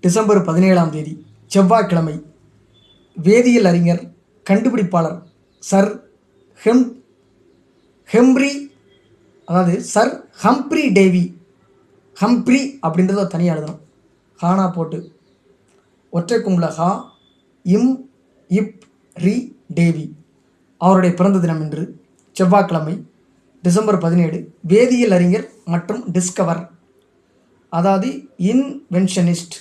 December பதினேழாம் தேதி செவ்வாய்க்கிழமை. வேதியியல் அறிஞர் கண்டுபிடிப்பாளர் சர் ஹெம் ஹெம்ப்ரி அதாவது சர் ஹம்ப்ரி டேவி. ஹம்ப்ரி அப்படின்றத தனியாக எழுதணும். ஹானா போட்டு. ஒற்றை கும்பல ஹா இம் இப் ரி டேவி. அவருடைய பிறந்த தினம் இன்று செவ்வாய்க்கிழமை டிசம்பர் பதினேழு. வேதியியல் அறிஞர் மற்றும் டிஸ்கவர். அதாவது இன்வென்ஷனிஸ்ட்.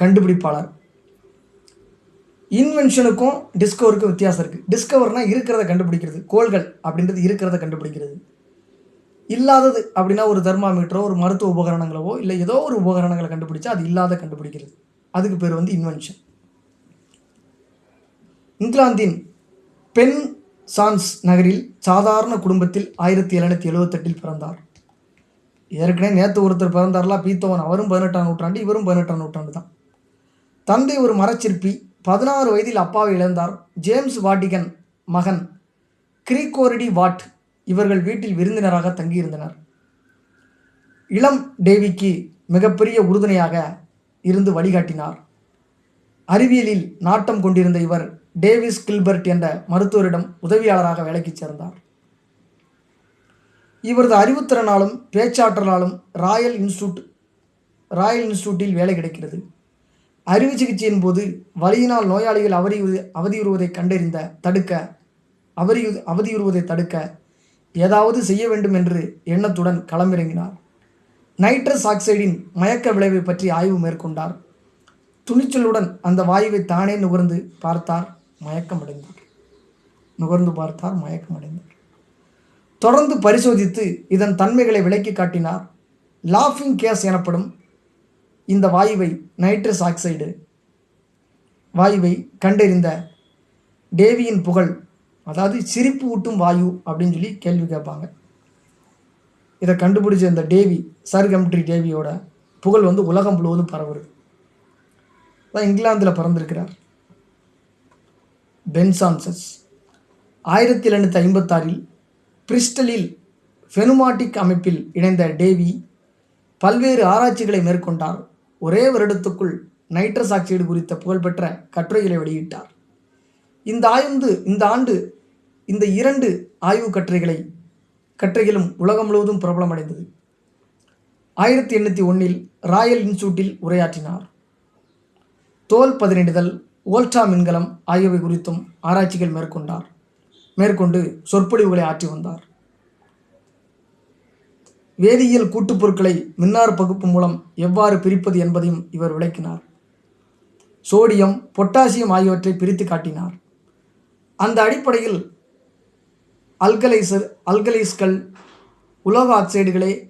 கண்டுபிடிப்பாளர். இன்வென்ஷனுக்கும் டிஸ்கவருக்கும் வித்தியாசம் இருக்குது டிஸ்கவர்னால் இருக்கிறத கண்டுபிடிக்கிறது. கோள்கள் அப்படின்றது இருக்கிறத கண்டுபிடிக்கிறது. இல்லாதது அப்படின்னா ஒரு தெர்மாமீட்டரோ ஒரு மருத்துவ உபகரணங்களவோ இல்லை ஏதோ ஒரு உபகரணங்களை கண்டுபிடிச்சா அது இல்லாத கண்டுபிடிக்கிறது. அதுக்கு பேர் வந்து இன்வென்ஷன் இங்கிலாந்தின் பென் சான்ஸ் நகரில் சாதாரண குடும்பத்தில் ஆயிரத்தி எழுநூற்றி எழுவத்தெட்டில் பிறந்தார். ஏற்கனவே நேற்று ஒருத்தர் பிறந்தார்லாம் பீத்தவன். அவரும் பதினெட்டாம் நூற்றாண்டு இவரும் பதினெட்டாம் நூற்றாண்டு தான் தந்தை ஒரு மரச்சிற்பி பதினாறு வயதில் அப்பாவை இழந்தார். ஜேம்ஸ் வாட்டிகன் மகன் கிரிகோரிடி வாட் இவர்கள் வீட்டில் விருந்தினராக தங்கியிருந்தனர். இளம் டேவிக்கு மிகப்பெரிய உறுதுணையாக இருந்து வழிகாட்டினார். அறிவியலில் நாட்டம் கொண்டிருந்த இவர் டேவிஸ் கில்பர்ட் என்ற மருத்துவரிடம் உதவியாளராக வேலைக்கு சேர்ந்தார். இவரது அறிவுத்திறனாலும் பேச்சாற்றலாலும் ராயல் இன்ஸ்டியூட் ராயல் இன்ஸ்டியூட்டில் வேலை கிடைக்கிறது. அறுவை சிகிச்சையின் போது வலியினால் நோயாளிகள் அவதி அவதியுறுவதை கண்டறிந்த தடுக்க அவரி அவதியுறுவதை தடுக்க ஏதாவது செய்ய வேண்டும் என்று எண்ணத்துடன் களமிறங்கினார். நைட்ரஸ் ஆக்சைடின் மயக்க விளைவை பற்றி ஆய்வு மேற்கொண்டார். துணிச்சலுடன் அந்த வாயுவை தானே நுகர்ந்து பார்த்தார் மயக்கமடைந்தார். நுகர்ந்து பார்த்தார் மயக்கமடைந்தார். தொடர்ந்து பரிசோதித்து இதன் தன்மைகளை விளக்கி காட்டினார். லாஃபிங் கேஸ் எனப்படும் இந்த வாயுவை நைட்ரஸ் ஆக்சைடு வாயுவை கண்டறிந்த டேவியின் புகழ் அதாவது சிரிப்பு ஊட்டும் வாயு அப்படின்னு சொல்லி கேள்வி கேட்பாங்க. இதை கண்டுபிடிச்ச இந்த டேவி சர்கம்ட்ரி டேவியோட புகழ் வந்து உலகம் முழுவதும் பரவுறது அதான் இங்கிலாந்தில் பிறந்திருக்கிறார். பென்சான்சஸ் ஆயிரத்தி எழுநூற்றி ஐம்பத்தாறில் பிரிஸ்டலில் ஃபெனுமாட்டிக் அமைப்பில் இணைந்த டேவி பல்வேறு ஆராய்ச்சிகளை மேற்கொண்டார். ஒரே வருடத்துக்குள் நைட்ரஸ் ஆக்சைடு குறித்த புகழ்பெற்ற கட்டுரைகளை வெளியிட்டார். இந்த ஆய்ந்து இந்த ஆண்டு இந்த இரண்டு ஆய்வு கட்டுரைகளை கட்டுரைகளும் உலகம் முழுவதும் பிரபலமடைந்தது. ஆயிரத்தி எண்ணூற்றி ஒன்றில் ராயல் இன்ஸ்டியூட்டில் உரையாற்றினார். தோல் பதனிடுதல் ஓல்டா மின்கலம் ஆகியவை குறித்தும் ஆராய்ச்சிகள் மேற்கொண்டார் மேற்கொண்டு சொற்பொழிவுகளை ஆற்றி வந்தார். வேதியியல் கூட்டுப் பொருட்களை மின்னார் பகுப்பு மூலம் எவ்வாறு பிரிப்பது என்பதையும் இவர் விளக்கினார். சோடியம் பொட்டாசியம் ஆகியவற்றை பிரித்து காட்டினார். அந்த அடிப்படையில் அல்கலைசர் அல்கலைஸ்கள் உலோக ஆக்சைடுகளே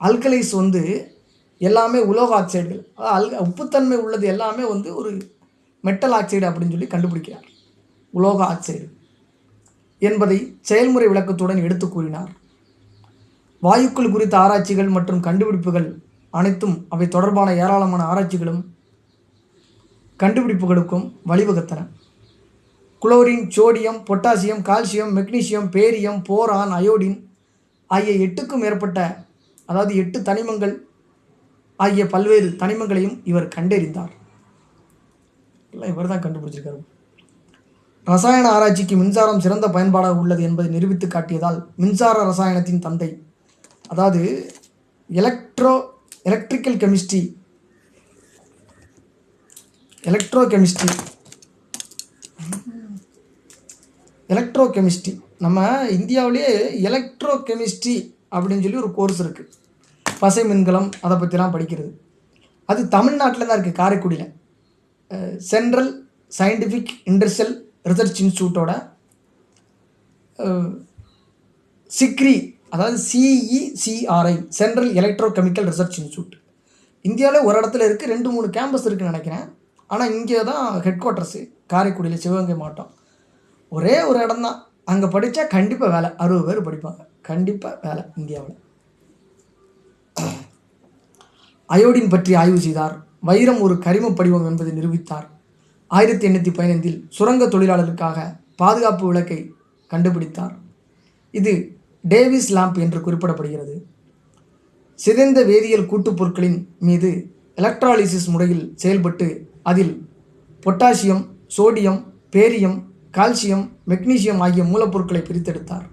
அல்கலைஸ் வந்து எல்லாமே உலோக ஆக்சைடுகள். அல் உப்புத்தன்மை உள்ளது எல்லாமே வந்து ஒரு மெட்டல் ஆக்சைடு அப்படின்னு சொல்லி கண்டுபிடிக்கிறார். உலோக ஆக்சைடு என்பதை செயல்முறை விளக்கத்துடன் எடுத்து கூறினார். வாயுக்கள் குறித்த ஆராய்ச்சிகள் மற்றும் கண்டுபிடிப்புகள் அனைத்தும் அவை தொடர்பான ஏராளமான ஆராய்ச்சிகளும் கண்டுபிடிப்புகளுக்கும் வழிவகுத்தன. Chlorine sodium potassium calcium magnesium barium boron iodine ஆகிய எட்டுக்கும் மேற்பட்ட அதாவது எட்டு தனிமங்கள் ஆகிய பல்வேறு தனிமங்களையும் இவர் கண்டறிந்தார். எல்லாம் இவர் தான் கண்டுபிடிச்சிருக்காரு. ரசாயன ஆராய்ச்சிக்கு மின்சாரம் சிறந்த பயன்பாடாக உள்ளது என்பதை நிரூபித்து காட்டியதால் மின்சார ரசாயனத்தின் தந்தை அதாவது electro electrical chemistry electro chemistry electro chemistry நம்ம இந்தியாவிலேயே எலக்ட்ரோ கெமிஸ்ட்ரி அப்படின்னு சொல்லி ஒரு கோர்ஸ் இருக்குது பசை மின்கலம் அதை பற்றிலாம் படிக்கிறது. அது தமிழ்நாட்டில் தான் இருக்குது காரைக்குடியில். சென்ட்ரல் சயின்டிஃபிக் இண்டஸ்ட்ரியல் ரிசர்ச் இன்ஸ்டியூட்டோட சிக்ரி அதாவது CECRI central electro chemical research institute இந்தியாவில் ஒரு இடத்துல இருக்குது ரெண்டு மூணு கேம்பஸ் இருக்குன்னு நினைக்கிறேன். ஆனால் இங்கே தான் ஹெட் குவார்ட்டர்ஸு காரைக்குடியில் சிவகங்கை மாவட்டம். ஒரே ஒரு இடம் தான் அங்கே படித்தா கண்டிப்பாக வேலை. அறுபது பேர் படிப்பாங்க. கண்டிப்பாக வேலை இந்தியாவில். அயோடின் பற்றி ஆய்வு செய்தார். வைரம் ஒரு கரிம படிவம் என்பதை நிரூபித்தார். ஆயிரத்தி எண்ணூற்றி பதினைந்தில் சுரங்க தொழிலாளர்களுக்காக பாதுகாப்பு விளக்கை கண்டுபிடித்தார். இது டேவிஸ் லாம்ப் என்று குறிப்பிடப்படுகிறது. சிதைந்த வேதியியல் கூட்டுப் பொருட்களின் மீது எலக்ட்ராலிசிஸ் முறையில் செயல்பட்டு அதில் potassium sodium barium calcium magnesium ஆகிய மூலப்பொருட்களை பிரித்தெடுத்தார்.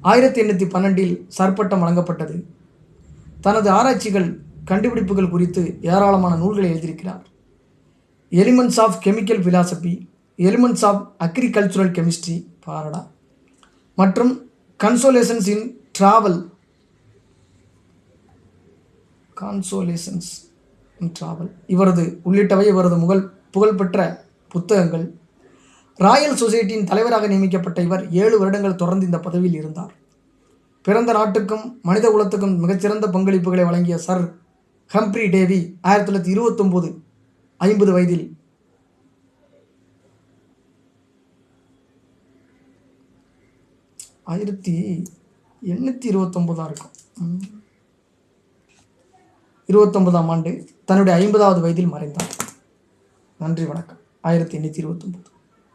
ஆயிரத்தி எண்ணூற்றி பன்னெண்டில் சர்பட்டம் வழங்கப்பட்டது. தனது ஆராய்ச்சிகள் கண்டுபிடிப்புகள் குறித்து ஏராளமான நூல்களை எழுதியிருக்கிறார். Elements of chemical philosophy elements of agricultural chemistry பாரடா மற்றும் கன்சோலேஷன்ஸ் இன் ட்ராவல் கான்சோலேஷன்ஸ் இன் ட்ராவல் இவரது உள்ளிட்டவை இவரது முகழ் புகழ்பெற்ற புத்தகங்கள். ராயல் சொசைட்டியின் தலைவராக நியமிக்கப்பட்ட இவர் ஏழு வருடங்கள் தொடர்ந்து இந்த பதவியில் இருந்தார். பிறந்த நாட்டுக்கும் மனித குலத்துக்கும் மிகச்சிறந்த பங்களிப்புகளை வழங்கிய சர் ஹம்ப்ரி டேவி ஆயிரத்தி தொள்ளாயிரத்தி இருபத்தொம்போது ஐம்பது வயதில் ஆயிரத்தி எண்ணூற்றி இருபத்தொம்போதாக இருக்கும். ம். இருபத்தொன்பதாம் ஆண்டு தன்னுடைய ஐம்பதாவது வயதில் மறைந்தார். நன்றி வணக்கம். ஆயிரத்தி எண்ணூற்றி இருபத்தொம்போது.